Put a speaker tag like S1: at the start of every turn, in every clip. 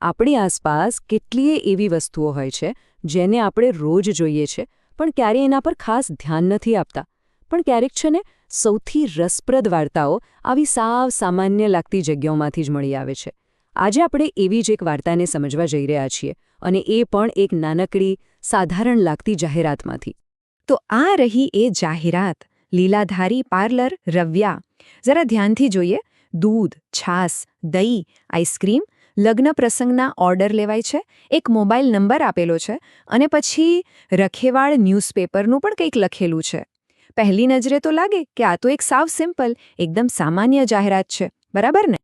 S1: આપણી આસપાસ કેટલીય એવી વસ્તુઓ હોય છે, જેને આપણે રોજ જોઈએ છે, પણ ક્યારેય એના પર ખાસ ધ્યાન નથી આપતા. પણ ક્યારેક છે ને, સૌથી રસપ્રદ વાર્તાઓ આવી સાવ સામાન્ય લાગતી જગ્યાઓમાંથી જ મળી આવે છે. આજે આપણે એવી જ એક વાર્તાને સમજવા જઈ રહ્યા છીએ અને એ પણ એક નાનકડી, સાધારણ લાગતી જાહેરાતમાંથી.
S2: તો આ રહી એ જાહેરાત, લીલાધારી પાર્લર રવ્યા. જરા ધ્યાનથી જોઈએ. દૂધ છાસ દહીં, આઈસ્ક્રીમ લગ્ન પ્રસંગના ઓર્ડર લેવાય છે, એક મોબાઈલ નંબર આપેલો છે અને પછી રખેવાળ ન્યૂઝપેપરનું પણ કંઈક લખેલું છે. પહેલી નજરે તો લાગે કે આ તો એક સાવ સિમ્પલ, એકદમ સામાન્ય જાહેરાત છે, બરાબર ને?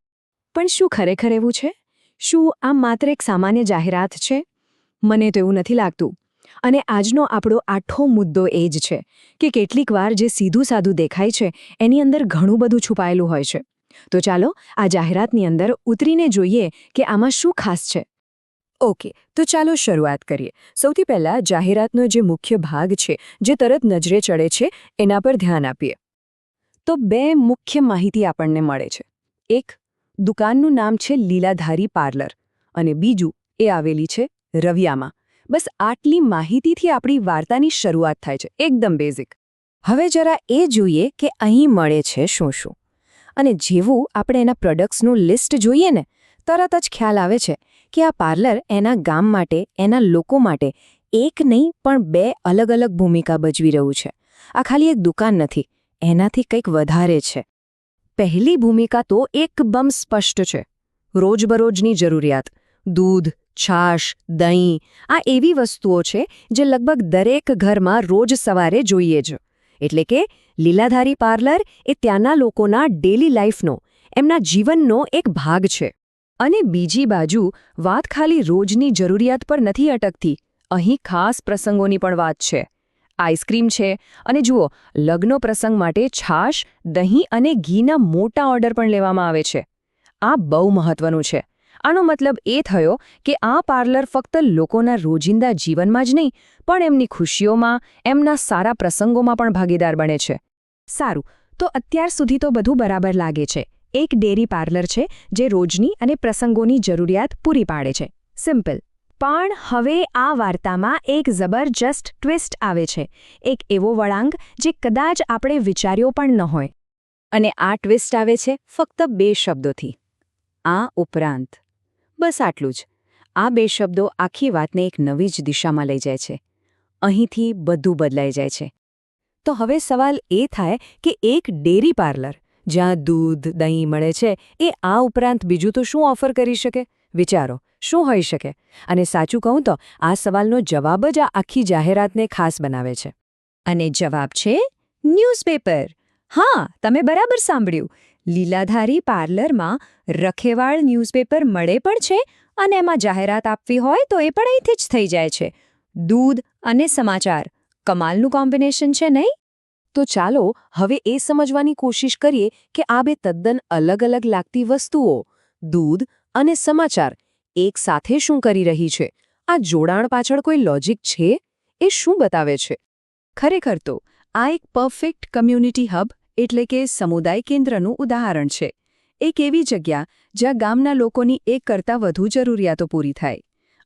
S2: પણ શું ખરેખર એવું છે? શું આ માત્ર એક સામાન્ય જાહેરાત છે? મને તો એવું નથી લાગતું. અને આજનો આપણો આઠો મુદ્દો એ જ છે કે કેટલીક વાર જે સીધું સાધું દેખાય છે, એની અંદર ઘણું બધું છુપાયેલું હોય છે. તો ચાલો આ જાહેરાતની અંદર ઉતરીને જોઈએ કે આમાં શું ખાસ છે. ઓકે, તો ચાલો શરૂઆત કરીએ. સૌથી પહેલાં જાહેરાતનો જે મુખ્ય ભાગ છે, જે તરત નજરે ચડે છે, એના પર ધ્યાન આપીએ. તો બે મુખ્ય માહિતી આપણને મળે છે. એક, દુકાનનું નામ છે લીલાધારી પાર્લર અને બીજું, એ આવેલી છે રવિયામાં. બસ આટલી માહિતીથી આપણી વાર્તાની શરૂઆત થાય છે, એકદમ બેઝિક હવે જરા એ જોઈએ કે અહીં મળે છે શું શું. અને જેવું આપણે એના પ્રોડક્ટ્સનું લિસ્ટ જોઈએ ને, તરત જ ખ્યાલ આવે છે કે આ પાર્લર એના ગામ માટે, એના લોકો માટે એક નહીં, પણ બે અલગ અલગ ભૂમિકા ભજવી રહ્યું છે. આ ખાલી એક દુકાન નથી, એનાથી કંઈક વધારે છે. પહેલી ભૂમિકા તો એકદમ સ્પષ્ટ છે. રોજબરોજની જરૂરિયાત, દૂધ, છાશ, દહીં, આ એવી વસ્તુઓ છે જે લગભગ દરેક ઘરમાં રોજ સવારે જોઈએ જ. એટલે કે લીલાધારી પાર્લર એ ત્યાંના લોકોના ડેલી લાઈફનો એમના જીવનનો એક ભાગ છે. અને બીજી બાજુ, વાત ખાલી રોજની જરૂરિયાત પર નથી અટકતી. અહીં ખાસ પ્રસંગોની પણ વાત છે. આઈસ્ક્રીમ છે અને જુઓ, લગ્નો પ્રસંગ માટે છાશ, દહીં અને ઘીના મોટા ઓર્ડર પણ લેવામાં આવે છે. આ બહુ મહત્વનું છે. આનો મતલબ એ થયો કે આ પાર્લર ફક્ત લોકોના રોજિંદા જીવનમાં જ નહીં, પણ એમની ખુશીઓમાં, એમના સારા પ્રસંગોમાં પણ ભાગીદાર બને છે. સારું, તો અત્યાર સુધી તો બધું બરાબર લાગે છે. એક ડેરી પાર્લર છે જે રોજની અને પ્રસંગોની જરૂરિયાત પૂરી પાડે છે. સિમ્પલ. પણ હવે આ વાર્તામાં એક જબરજસ્ત ટ્વિસ્ટ આવે છે. એક એવો વળાંક જે કદાચ આપણે વિચાર્યો પણ ન હોય. અને આ ટ્વિસ્ટ આવે છે ફક્ત બે શબ્દોથી. આ ઉપરાંત. બસ આટલું જ. આ બે શબ્દો આખી વાતને એક નવી જ દિશામાં લઈ જાય છે. અહીંથી બધું બદલાઈ જાય છે. તો હવે સવાલ એ થાય કે એક ડેરી પાર્લર, જ્યાં દૂધ, દહીં મળે છે, એ આ ઉપરાંત બીજું તો શું ઓફર કરી શકે? વિચારો, શું હોઈ શકે? અને સાચું કહું તો, આ સવાલનો જવાબ જ આ આખી જાહેરાતને ખાસ બનાવે છે. અને જવાબ છે, ન્યૂઝપેપર. હા, તમે બરાબર સાંભળ્યું. લીલાધારી પાર્લરમાં રખેવાળ ન્યૂઝપેપર મળે પણ છે અને એમાં જાહેરાત આપવી હોય તો એ પણ અહીંથી જ થઈ જાય છે. દૂધ અને સમાચાર. કમાલનું કોમ્બિનેશન છે નહીં? તો ચાલો હવે એ સમજવાની કોશિશ કરીએ કે આ બે તદ્દન અલગ અલગ લાગતી વસ્તુઓ, દૂધ અને સમાચાર, એક સાથે શું કરી રહી છે? આ જોડાણ પાછળ કોઈ લોજિક છે? એ શું બતાવે છે? ખરેખર તો આ એક પરફેક્ટ કમ્યુનિટી હબ એટલે કે સમુદાય કેન્દ્રનું ઉદાહરણ છે. એક એવી જગ્યા જ્યાં ગામના લોકોની એક કરતાં વધુ જરૂરિયાતો પૂરી થાય.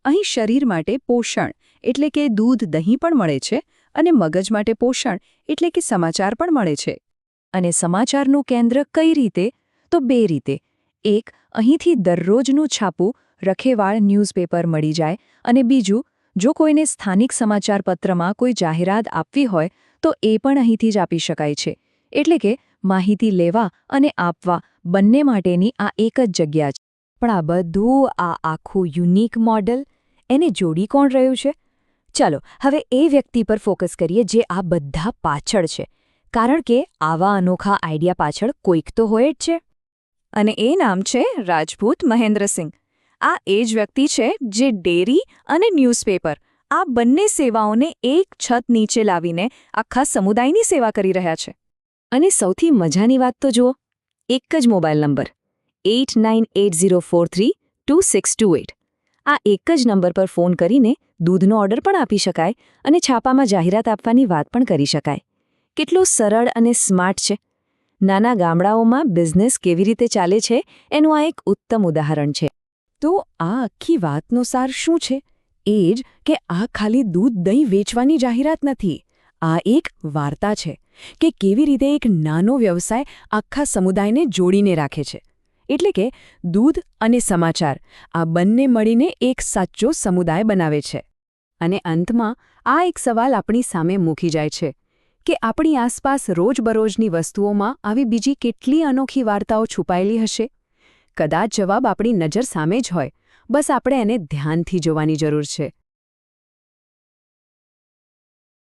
S2: અહીં શરીર માટે પોષણ એટલે કે દૂધ, દહીં પણ મળે છે અને મગજ માટે પોષણ એટલે કે સમાચાર પણ મળે છે. અને સમાચારનું કેન્દ્ર કઈ રીતે? તો બે રીતે. એક, અહીંથી દરરોજનું છાપું, રખેવાળ, ન્યૂઝપેપર મળી જાય. અને બીજું, જો કોઈને સ્થાનિક સમાચારપત્રમાં કોઈ જાહેરાત આપવી હોય, તો એ પણ અહીંથી જ આપી શકાય છે. એટલે કે માહિતી લેવા અને આપવા બંને માટેની આ એક જ જગ્યા છે. પણ આ બધું આ આખું યુનિક મોડલ એને જોડી કોણ રહ્યું છે? ચાલો, હવે એ વ્યક્તિ પર ફોકસ કરીએ જે આ બધા પાછળ છે. કારણ કે આવા અનોખા આઈડિયા પાછળ કોઈક તો હોય જ છે. અને એ નામ છે રાજપૂત મહેન્દ્રસિંહ. આ એ જ વ્યક્તિ છે જે ડેરી અને ન્યૂઝપેપર, આ બંને સેવાઓને એક છત નીચે લાવીને આખા સમુદાયની સેવા કરી રહ્યા છે. અને સૌથી મજાની વાત તો જુઓ, એક જ mobile number eight nine eight zero four three two six two eight. આ એક જ નંબર પર ફોન કરીને દૂધનો ઓર્ડર પણ આપી શકાય અને છાપામાં જાહેરાત આપવાની વાત પણ કરી શકાય. કેટલું સરળ અને સ્માર્ટ છે. નાના ગામડાઓમાં બિઝનેસ કેવી રીતે ચાલે છે એનું આ એક ઉત્તમ ઉદાહરણ છે.
S1: તો આ આખી વાતનો સાર શું છે? એ જ કે આ ખાલી દૂધ દહીં વેચવાની જાહેરાત નથી, આ એક વાર્તા છે. કે કેવી રીતે એક નાનો વ્યવસાય આખા સમુદાયને જોડીને રાખે છે. એટલે કે દૂધ અને સમાચાર આ બંને મળીને એક સાચો સમુદાય બનાવે છે. અને અંતમાં આ એક સવાલ આપણી સામે મૂકી જાય છે કે આપણી આસપાસ રોજબરોજની વસ્તુઓમાં આવી બીજી કેટલી અનોખી વાર્તાઓ છુપાયેલી હશે? કદાચ જવાબ આપણી નજર સામે જ હોય. બસ આપણે એને ધ્યાનથી જોવાની જરૂર છે.